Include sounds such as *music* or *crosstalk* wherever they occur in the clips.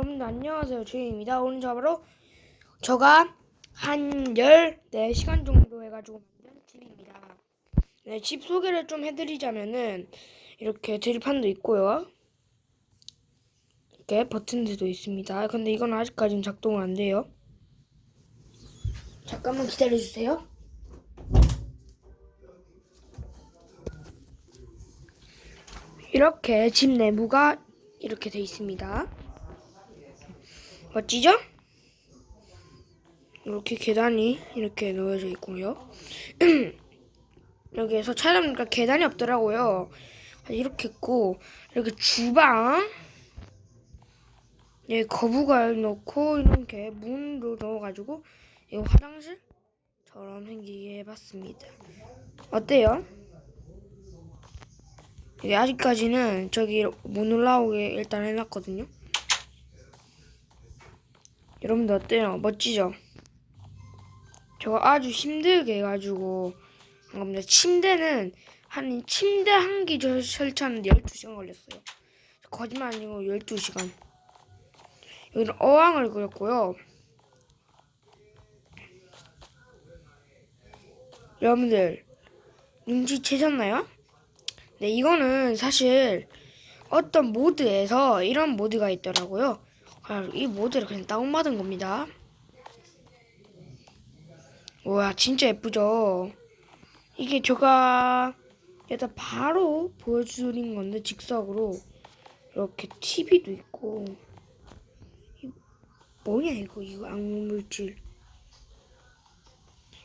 여러분들 안녕하세요. 주인입니다. 오늘 저 바로 저가 한 14시간 정도 해가지고 만든 집입니다. 네, 집 소개를 좀 해드리자면은 이렇게 들판도 있고요. 이렇게 버튼들도 있습니다. 근데 이건 아직까지는 작동을 안 돼요. 잠깐만 기다려주세요. 이렇게 집 내부가 이렇게 돼 있습니다. 멋지죠? 이렇게 계단이 이렇게 놓여져 있고요. *clears throat* 여기에서 찾아보니까 계단이 없더라고요. 이렇게 있고 이렇게 주방 여기 거부갈 넣고 이렇게 문도 넣어가지고 이거 화장실처럼 생기게 해봤습니다. 어때요? 이게 아직까지는 저기 못 올라오게 일단 해놨거든요. 여러분들 어때요? 멋지죠? 저거 아주 힘들게 해가지고 한 겁니다. 침대는 한 침대 한 개 설치하는데 12시간 걸렸어요. 거짓말 아니고 12시간. 여기는 어항을 그렸고요. 여러분들 눈치채셨나요? 네, 이거는 사실 어떤 모드에서 이런 모드가 있더라고요. 그래서 이 모드를 그냥 다운받은 겁니다. 와, 진짜 예쁘죠? 이게 제가 일단 바로 보여드린 건데 직석으로 이렇게 TV도 있고 이 뭐냐 이거 이거 악물질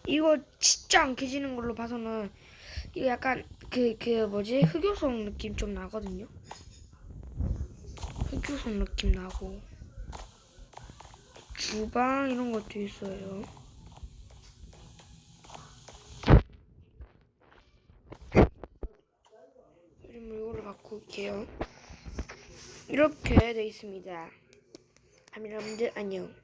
이거 진짜 안 켜지는 걸로 봐서는 이거 약간 그, 그 뭐지 흑요석 느낌 좀 나거든요. 흑요석 느낌 나고 주방 이런 것도 있어요. 이름을 이거로 바꿀게요. 이렇게 돼 있습니다. 그럼 여러분들 안녕.